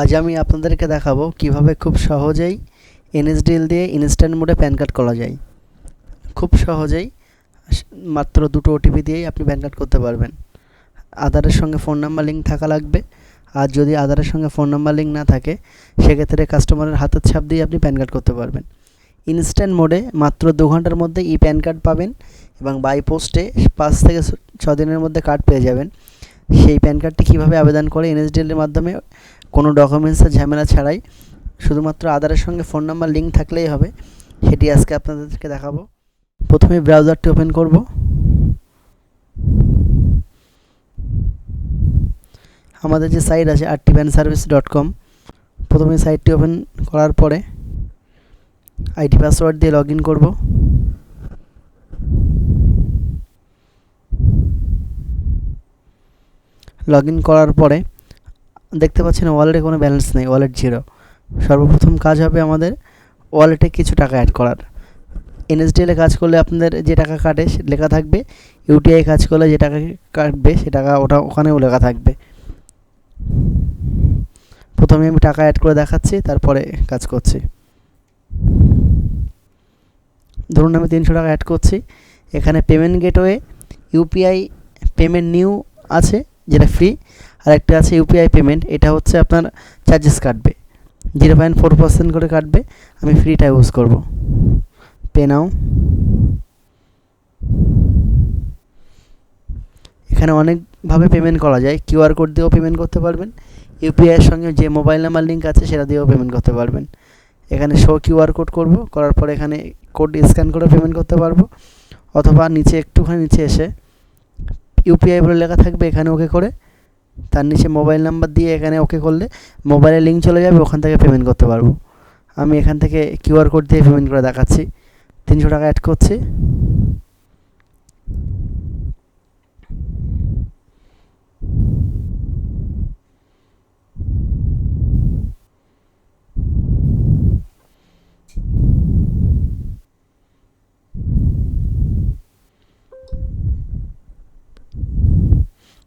আজ আমি আপনাদেরকে দেখাবো কীভাবে খুব সহজেই এনএসডিএল দিয়ে ইনস্ট্যান্ট মোডে প্যান কার্ড করা যায়। খুব সহজেই মাত্র দুটো ওটিপি দিয়েই আপনি প্যান কার্ড করতে পারবেন। আধারের সঙ্গে ফোন নাম্বার লিঙ্ক থাকা লাগবে। আর যদি আধারের সঙ্গে ফোন নাম্বার লিঙ্ক না থাকে, সেক্ষেত্রে কাস্টমারের হাতের ছাপ দিয়ে আপনি প্যান কার্ড করতে পারবেন। ইনস্ট্যান্ট মোডে মাত্র দু ঘণ্টার মধ্যে ই প্যান কার্ড পাবেন এবং বাই পোস্টে পাঁচ থেকে ছ দিনের মধ্যে কার্ড পেয়ে যাবেন। সেই প্যান কার্ডটি কীভাবে আবেদন করে এনএসডিএলের মাধ্যমে কোনো ডকুমেন্টসের ঝামেলা ছাড়াই শুধুমাত্র আধারের সঙ্গে ফোন নাম্বার লিঙ্ক থাকলেই হবে। সেটি আজকে আপনাদেরকে দেখাবো। প্রথমে ব্রাউজারটি ওপেন করব। আমাদের যে সাইট আছে RT ban service dot com প্রথমে সাইটটি ওপেন করার পরে আইডি পাসওয়ার্ড দিয়ে লগ ইন করব। লগ ইন করার পরে দেখতে পাচ্ছেন ওয়ালেটে কোনো ব্যালেন্স নেই ওয়ালেট জিরো সর্বপ্রথম কাজ হবে আমাদের ওয়ালেটে কিছু টাকা অ্যাড করার। এনএসডিএলে কাজ করলে আপনাদের যে টাকা কাটে সে লেখা থাকবে ইউটিআই কাজ করলে যে টাকা কাটবে, সে টাকা ওটা ওখানেও লেখা থাকবে। প্রথমে আমি টাকা অ্যাড করে দেখাচ্ছি, তারপরে কাজ করছি। ধরুন আমি তিনশো টাকা অ্যাড করছি, এখানে payment gateway UPI payment new আছে, যেটা ফ্রি আর একটা আছে ইউপিআই পেমেন্ট এটা হচ্ছে আপনার চার্জেস কাটবে। জিরো পয়েন্ট ফোর পার্সেন্ট করে কাটবে, আমি ফ্রিটা ইউজ করব। পে নাও এখানে অনেকভাবে পেমেন্ট করা যায়। কিউআর কোড দিয়েও পেমেন্ট করতে পারবেন। ইউপিআইয়ের সঙ্গে যে মোবাইল নাম্বার লিঙ্ক আছে, সেটা দিয়েও পেমেন্ট করতে পারবেন। এখানে শো কিউআর কোড করব, করার পর এখানে কোড স্ক্যান করে পেমেন্ট করতে পারব। অথবা নিচে একটুখানি নিচে এসে ইউপিআই বলে লেখা থাকবে এখানে ওকে করে। তার নিচে মোবাইল নাম্বার দিয়ে এখানে ওকে করলে মোবাইলে লিঙ্ক চলে যাবে, ওখান থেকে পেমেন্ট করতে পারব। আমি এখান থেকে কিউআর কোড দিয়ে পেমেন্ট করে দেখাচ্ছি। তিনশো টাকা অ্যাড করছি।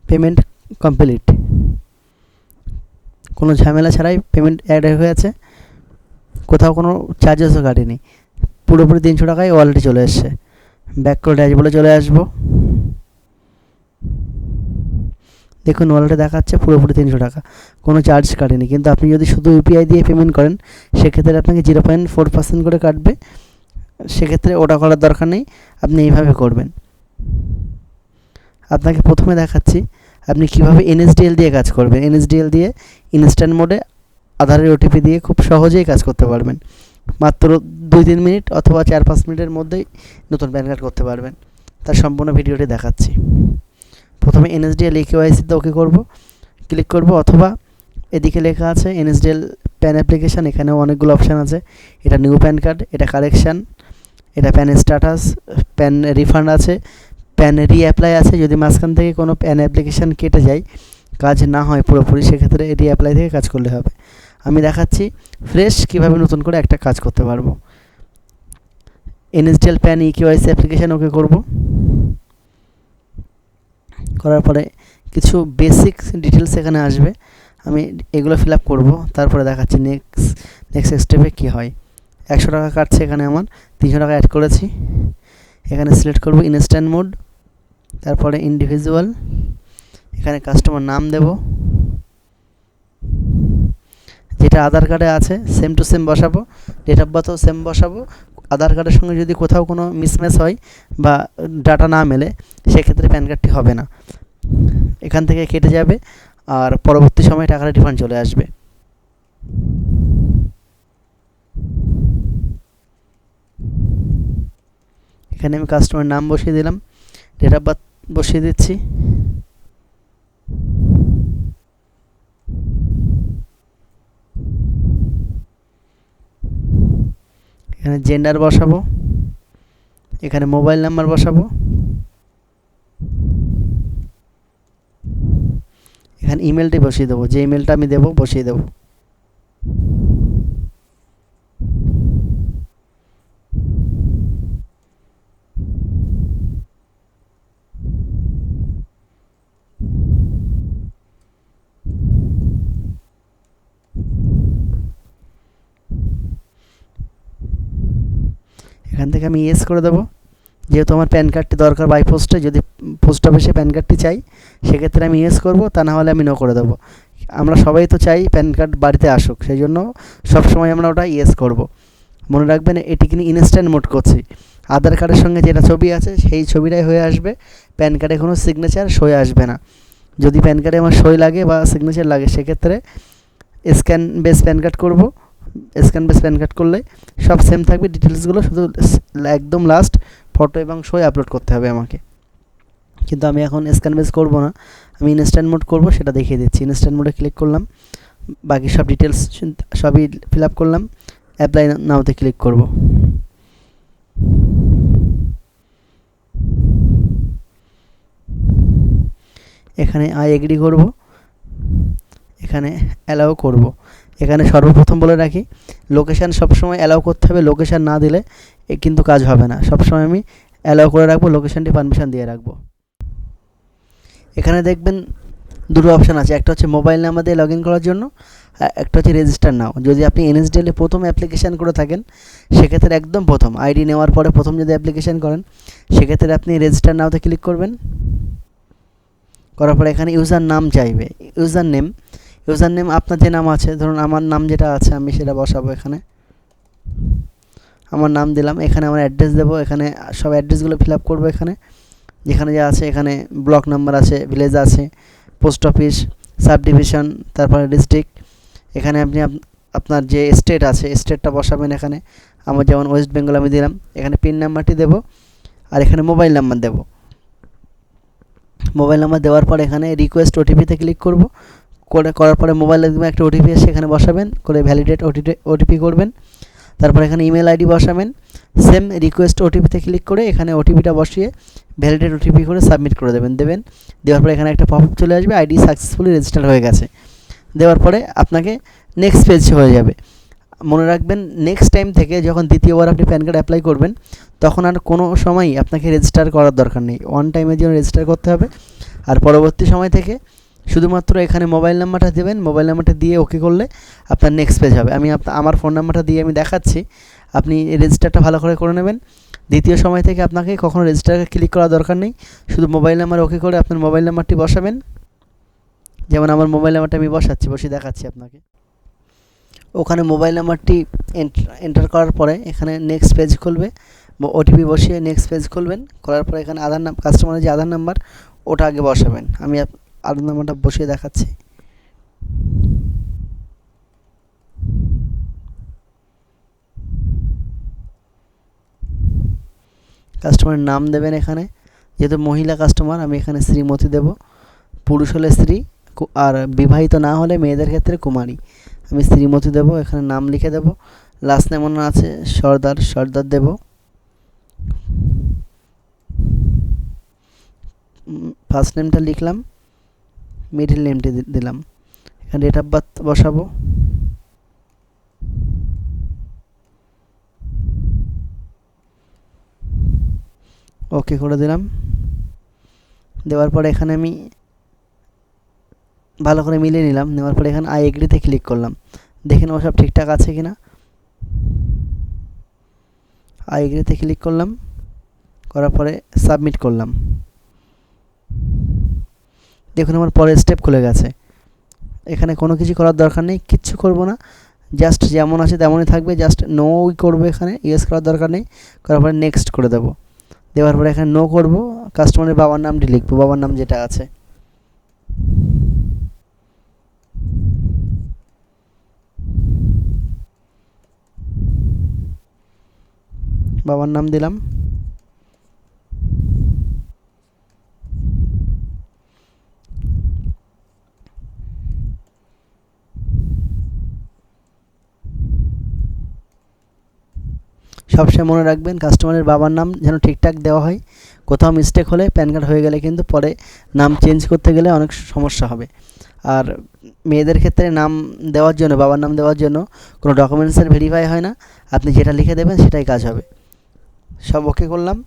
পেমেন্ট কমপ্লিট কোনো ঝামেলা ছাড়াই পেমেন্ট অ্যাড হয়ে আছে। কোথাও কোনো চার্জেসও কাটেনি। পুরোপুরি তিনশো টাকায় ওয়ালেটে চলে এসছে। ব্যাক করে ড্যাশবোর্ডে চলে আসব। দেখুন ওয়ালেটে দেখাচ্ছে পুরোপুরি তিনশো টাকা। কোনো চার্জ কাটেনি। কিন্তু আপনি যদি শুধু ইউপিআই দিয়ে পেমেন্ট করেন, সেক্ষেত্রে আপনাকে জিরো পয়েন্ট ফোর পার্সেন্ট করে কাটবে। সেক্ষেত্রে ওটা করার দরকার নেই। আপনি এইভাবে করবেন। আপনাকে প্রথমে দেখাচ্ছি। আপনি কীভাবে এনএসডিএল দিয়ে কাজ করবেন? এনএসডিএল দিয়ে ইনস্ট্যান্ট মোডে আধারের ওটিপি দিয়ে খুব সহজেই কাজ করতে পারবেন। মাত্র দুই তিন মিনিট অথবা চার পাঁচ মিনিটের মধ্যেই নতুন প্যান কার্ড করতে পারবেন। তার সম্পূর্ণ ভিডিওটি দেখাচ্ছি। প্রথমে এনএসডিএল একেওয়াইসিতে ওকে করব। ক্লিক করব অথবা এদিকে লেখা আছে এনএসডিএল প্যান অ্যাপ্লিকেশান, এখানেও অনেকগুলো অপশান আছে। এটা নিউ প্যান কার্ড, এটা কালেকশান, এটা প্যান স্ট্যাটাস, প্যান রিফান্ড আছে প্যান রিঅ্যাপ্লাই আছে, যদি মাঝখান থেকে কোনো প্যান অ্যাপ্লিকেশান কেটে যায়, কাজ না হয় পুরোপুরি, সেক্ষেত্রে রিঅ্যাপ্লাই থেকে কাজ করলে হবে। আমি দেখাচ্ছি ফ্রেশ কীভাবে নতুন করে একটা কাজ করতে পারব। NSDL PAN e KYC application okay করব। করার পরে কিছু বেসিক ডিটেলস এখানে আসবে। আমি এগুলো ফিল আপ করব, তারপরে দেখাচ্ছি নেক্সট নেক্সট স্টেপে কী হয়। একশো টাকা কাটছে এখানে আমার, তিনশো টাকা অ্যাড করেছি। এখানে সিলেক্ট করব ইনস্ট্যান্ট মোড তারপরে ইন্ডিভিজুয়াল এখানে কাস্টমার নাম দেব। যেটা আধার কার্ডে আছে সেম টু সেম বসাবো। ডেট অফ বার্থও সেম বসাবো। আধার কার্ডের সঙ্গে যদি কোথাও কোনো মিসম্যাচ হয় বা ডাটা না মেলে, সেক্ষেত্রে প্যান কার্ডটি হবে না। এখান থেকে কেটে যাবে আর পরবর্তী সময়ে টাকাটা রিফান্ড চলে আসবে। এখানে আমি কাস্টমার নাম বসিয়ে দিলাম। ডেট অফ বার্থ বসিয়ে দিচ্ছি। এখানে জেন্ডার বসাবো। এখানে মোবাইল নাম্বার বসাবো। এখানে ইমেলটি বসিয়ে দেবো। যে ইমেলটা আমি দেবো, বসিয়ে দেবো। এখান থেকে আমি ইয়েস করে দেবো। যেহেতু আমার প্যান কার্ডটি দরকার বাই পোস্টে যদি পোস্ট অফিসে প্যান কার্ডটি চাই, সেক্ষেত্রে আমি ইয়েস করব, তা না হলে আমি নো করে দেবো। আমরা সবাই তো চাই প্যান কার্ড বাড়িতে আসুক সেই জন্য সবসময় আমরা ওটা ইয়েস করব। মনে রাখবেন, এটি কিন্তু ইনস্ট্যান্ট মোড করছি। আধার কার্ডের সঙ্গে যেটা ছবি আছে, সেই ছবিটাই হয়ে আসবে। প্যান কার্ডে কোনো সিগনেচার সই আসবে না। যদি প্যান কার্ডে আমার সই লাগে বা সিগনেচার লাগে, সেক্ষেত্রে স্ক্যান বেস প্যান কার্ড করব। স্ক্যান বেস প্যান কার্ড করলে সব সেম থাকবে ডিটেলসগুলো শুধু একদম লাস্ট ফটো এবং সই আপলোড করতে হবে আমাকে। কিন্তু আমি এখন স্ক্যান বেস করব না, আমি ইনস্ট্যান্ট মোড করব, সেটা দেখিয়ে দিচ্ছি। ইনস্ট্যান্ট মোডে ক্লিক করলাম, বাকি সব ডিটেলস সবই ফিল আপ করলাম অ্যাপ্লাই নাওতে ক্লিক করব। এখানে আই এগ্রি করব, এখানে অ্যালাউ করব। এখানে সর্বপ্রথম বলে রাখি লোকেশান সবসময় অ্যালাউ করতে হবে লোকেশান না দিলে এ কিন্তু কাজ হবে না। সবসময় আমি অ্যালাউ করে রাখব লোকেশানটি পারমিশন দিয়ে রাখব। এখানে দেখবেন দুটো অপশান আছে, একটা হচ্ছে মোবাইল নাম্বার দিয়ে লগ ইন করার জন্য একটা হচ্ছে রেজিস্টার নাও যদি আপনি এনএসডিএলে প্রথম অ্যাপ্লিকেশান করে থাকেন, সেক্ষেত্রে একদম প্রথম। আইডি নেওয়ার পরে প্রথম যদি অ্যাপ্লিকেশান করেন, সেক্ষেত্রে আপনি রেজিস্টার নাওতে ক্লিক করবেন। করার পরে এখানে ইউজার নাম চাইবে। ইউজার নেম ইউজার নেম আপনার যে নাম আছে, ধরুন আমার নাম যেটা আছে আমি সেটা বসাবো এখানে। আমার নাম দিলাম, এখানে আমার অ্যাড্রেস দেবো, এখানে সব অ্যাড্রেসগুলো ফিল আপ করব এখানে। যেখানে যা আছে, এখানে ব্লক নাম্বার আছে ভিলেজ আছে পোস্ট অফিস সাব ডিভিশন তারপরে ডিস্ট্রিক্ট এখানে আপনি আপনার যে স্টেট আছে স্টেটটা বসাবেন এখানে। আমার যেমন ওয়েস্ট বেঙ্গল আমি দিলাম, এখানে পিন নাম্বারটি দেবো, আর এখানে মোবাইল নাম্বার দেবো। মোবাইল নাম্বার দেওয়ার পর এখানে রিকোয়েস্ট ওটিপিতে ক্লিক করব। করে, করার পরে মোবাইল একদম একটা ওটিপি এসে এখানে বসাবেন, করে ভ্যালিডেট ওটিপি ওটিপি করবেন। তারপর এখানে ইমেল আইডি বসাবেন। সেম রিকোয়েস্ট ওটিপিতে ক্লিক করে এখানে ওটিপিটা বসিয়ে ভ্যালিডেট ওটিপি করে সাবমিট করে দেবেন দেবেন। দেওয়ার পরে এখানে একটা পপআপ চলে আসবে আইডি সাকসেসফুলি রেজিস্টার হয়ে গেছে। দেওয়ার পরে আপনাকে নেক্সট পেজ হয়ে যাবে। মনে রাখবেন নেক্সট টাইম থেকে যখন দ্বিতীয়বার আপনি প্যান কার্ড অ্যাপ্লাই করবেন, তখন আর কোনো সময়ই আপনাকে রেজিস্টার করার দরকার নেই। ওয়ান টাইমের জন্য রেজিস্টার করতে হবে। আর পরবর্তী সময় থেকে শুধুমাত্র এখানে মোবাইল নাম্বারটা দেবেন মোবাইল নাম্বারটা দিয়ে ওকে করলে আপনার নেক্সট পেজ হবে। আমি আমার ফোন নাম্বারটা দিয়ে আমি দেখাচ্ছি। আপনি রেজিস্টারটা ভালো করে করে নেবেন। দ্বিতীয় সময় থেকে আপনাকে কখনো রেজিস্টারে ক্লিক করার দরকার নেই। শুধু মোবাইল নাম্বার ওকে করে আপনার মোবাইল নাম্বারটি বসাবেন। যেমন আমার মোবাইল নাম্বারটা আমি বসাচ্ছি বসে দেখাচ্ছি আপনাকে। ওখানে মোবাইল নাম্বারটি এন্টার করার পরে এখানে নেক্সট পেজ খুলবে। ওটিপি বসিয়ে নেক্সট পেজ খুলবেন। করার পরে এখানে আধার নাম কাস্টমারের যে আধার নাম্বার ওটা আগে বসাবেন। আমি আধার নাম্বারটা বসিয়ে দেখাচ্ছি। কাস্টমারের নাম দেবেন এখানে। যেহেতু মহিলা কাস্টমার আমি এখানে শ্রীমতী দেব। পুরুষ হলে স্ত্রী আর বিবাহিত না হলে মেয়েদের ক্ষেত্রে কুমারী। আমি শ্রীমতী দেব, এখানে নাম লিখে দেব। লাস্ট নেম আছে সর্দার সর্দার দেব। ফার্স্ট নেমটা লিখলাম। মিডিল নেমটি দিলাম। এখানে ডেট অফ বার্থ বসাবো। ওকে করে দিলাম। দেওয়ার পরে এখানে আমি ভালো করে মিলিয়ে নিলাম। নেওয়ার পরে এখানে আই এগ্রিতে ক্লিক করলাম। দেখে নেব সব ঠিকঠাক আছে কি না আই এগ্রিতে ক্লিক করলাম। করার পরে সাবমিট করলাম। দেখুন আমার পরের স্টেপ খুলে গেছে। এখানে কোনো কিছু করার দরকার নেই, কিচ্ছু করব না। জাস্ট যেমন আছে তেমনই থাকবে জাস্ট নোই করব এখানে ইয়েস করার দরকার নেই। করার পরে নেক্সট করে দেবো। দেওয়ার পরে এখানে নো করব কাস্টমারের বাবার নামটি লিখব, বাবার নাম যেটা আছে। বাবার নাম দিলাম। সবসময় মনে রাখবেন কাস্টমারের বাবার নাম যেন ঠিকঠাক দেওয়া হয়। কোথাও মিস্টেক হলে প্যান কার্ড হয়ে গেলে কিন্তু পরে নাম চেঞ্জ করতে গেলে অনেক সমস্যা হবে। আর মেয়েদের ক্ষেত্রে নাম দেওয়ার জন্য, বাবার নাম দেওয়ার জন্য কোনো ডকুমেন্টসের ভেরিফাই হয় না। আপনি যেটা লিখে দেবেন সেটাই কাজ হবে। সব ওকে করলাম।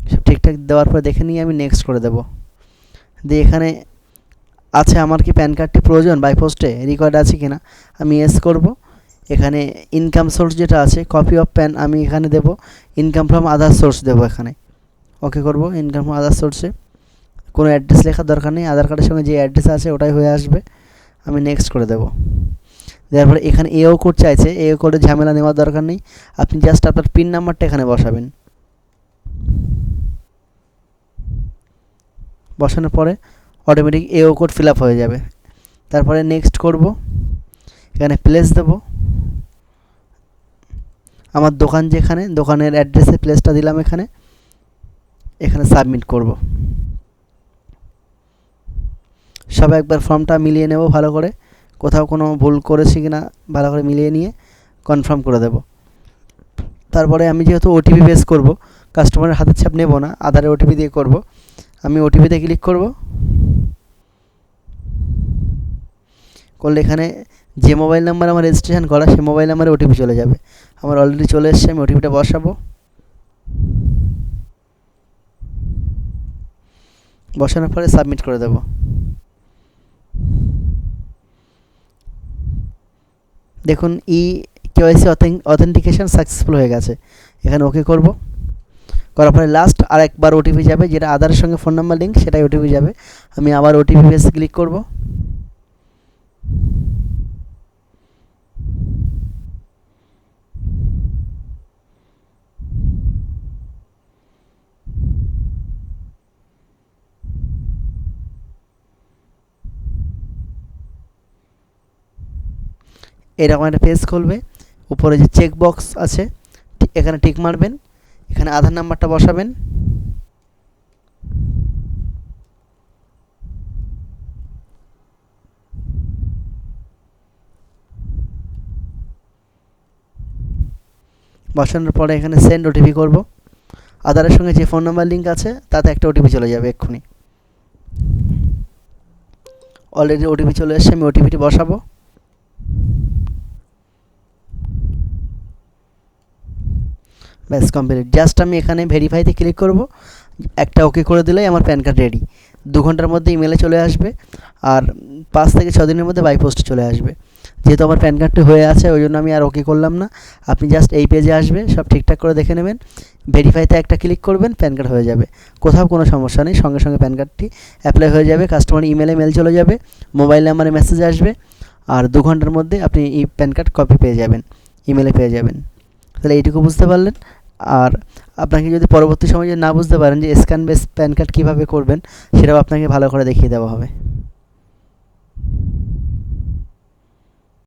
সব ঠিকঠাক দেওয়ার পর দেখে নিয়ে আমি নেক্সট করে দেব। দিয়ে এখানে আছে আমার কি প্যান কার্ডটি প্রয়োজন বাই পোস্টে রিকোয়ার্ড আছে কি না আমি এস করব। এখানে ইনকাম সোর্স যেটা আছে কপি অফ প্যান আমি এখানে দেব। ইনকাম ফ্রম আদার সোর্স দেবো এখানে। ওকে করব ইনকাম ফ্রম আদার সোর্সে কোনো অ্যাড্রেস লেখার দরকার নেই আধার কার্ডের সঙ্গে যে অ্যাড্রেস আছে ওটাই হয়ে আসবে। আমি নেক্সট করে দেবো। দেওয়ার পরে এখানে এও কোড চাইছে এও কোডে ঝামেলা নেওয়ার দরকার নেই। আপনি জাস্ট আপনার পিন নাম্বারটা এখানে বসাবেন। বসানোর পরে অটোমেটিক এও কোড ফিল আপ হয়ে যাবে। তারপরে নেক্সট করব। এখানে প্লেস দেব। আমার দোকান যেখানে, দোকানের অ্যাড্রেসে প্লেসটা দিলাম এখানে। এখানে সাবমিট করব। সব একবার ফর্মটা মিলিয়ে নেব ভালো করে। কোথাও কোনো ভুল করেছি কি না ভালো করে মিলিয়ে নিয়ে কনফার্ম করে দেব। তারপরে আমি যেহেতু ওটিপি বেস করব কাস্টমারের হাতের ছাপ নেব না, আধারে ওটিপি দিয়ে করব। আমি ওটিপিতে ক্লিক করব। করলে এখানে যে মোবাইল নাম্বার আমার রেজিস্ট্রেশন করা সেই মোবাইল নাম্বারে ওটিপি চলে যাবে। আমার অলরেডি চলে এসছে, আমি ওটিপিটা বসাবো। বসানোর পরে সাবমিট করে দেব। দেখুন, ই কেওয়াইসি অথেন্টিকেশন সাকসেসফুল হয়ে গেছে। এখানে ওকে করব। করার পরে লাস্ট আর একবার ওটিপি যাবে, যেটা আধারের সঙ্গে ফোন নাম্বার লিঙ্ক সেটাই ওটিপি যাবে। আমি আবার ওটিপি বেস ক্লিক করব। এরকম একটা পেজ খুলবে। উপরে যে চেক বক্স আছে, এখানে টিক মারবেন, এখানে আধার নাম্বারটা বসাবেন। বসানোর পরে এখানে সেন্ড ওটিপি করব। আধারের সঙ্গে যে ফোন নাম্বার লিঙ্ক আছে, তাতে একটা ওটিপি চলে যাবে এক্ষুনি। অলরেডি ওটিপি চলে এসছে, আমি ওটিপিটি বসাবো। ব্যাস কমপ্লিট জাস্ট আমি এখানে ভেরিফাইতে ক্লিক করব। একটা ওকে করে দিলেই আমার প্যান কার্ড রেডি দু ঘণ্টার মধ্যে ইমেলে চলে আসবে। আর পাঁচ থেকে ছ দিনের মধ্যে বাই পোস্টে চলে আসবে। যেহেতু আমার প্যান কার্ডটি হয়ে আছে, ওই জন্য আমি আর ওকে করলাম না। আপনি জাস্ট এই পেজে আসবে, সব ঠিকঠাক করে দেখে নেবেন। ভেরিফাইতে একটা ক্লিক করবেন, প্যান কার্ড হয়ে যাবে। কোথাও কোনো সমস্যা নেই, সঙ্গে সঙ্গে প্যান কার্ডটি অ্যাপ্লাই হয়ে যাবে কাস্টমার ইমেলে মেল চলে যাবে মোবাইল নাম্বারে মেসেজ আসবে, আর দু ঘণ্টার মধ্যে আপনি এই প্যান কার্ড কপি পেয়ে যাবেন ইমেলে পেয়ে যাবেন। তাহলে এইটুকু বুঝতে পারলেন। আর আপনাকে যদি পরবর্তী সময় যদি না বুঝতে পারেন যে স্ক্যান বেস প্যান কার্ড কীভাবে করবেন, সেটাও আপনাকে ভালো করে দেখিয়ে দেওয়া হবে।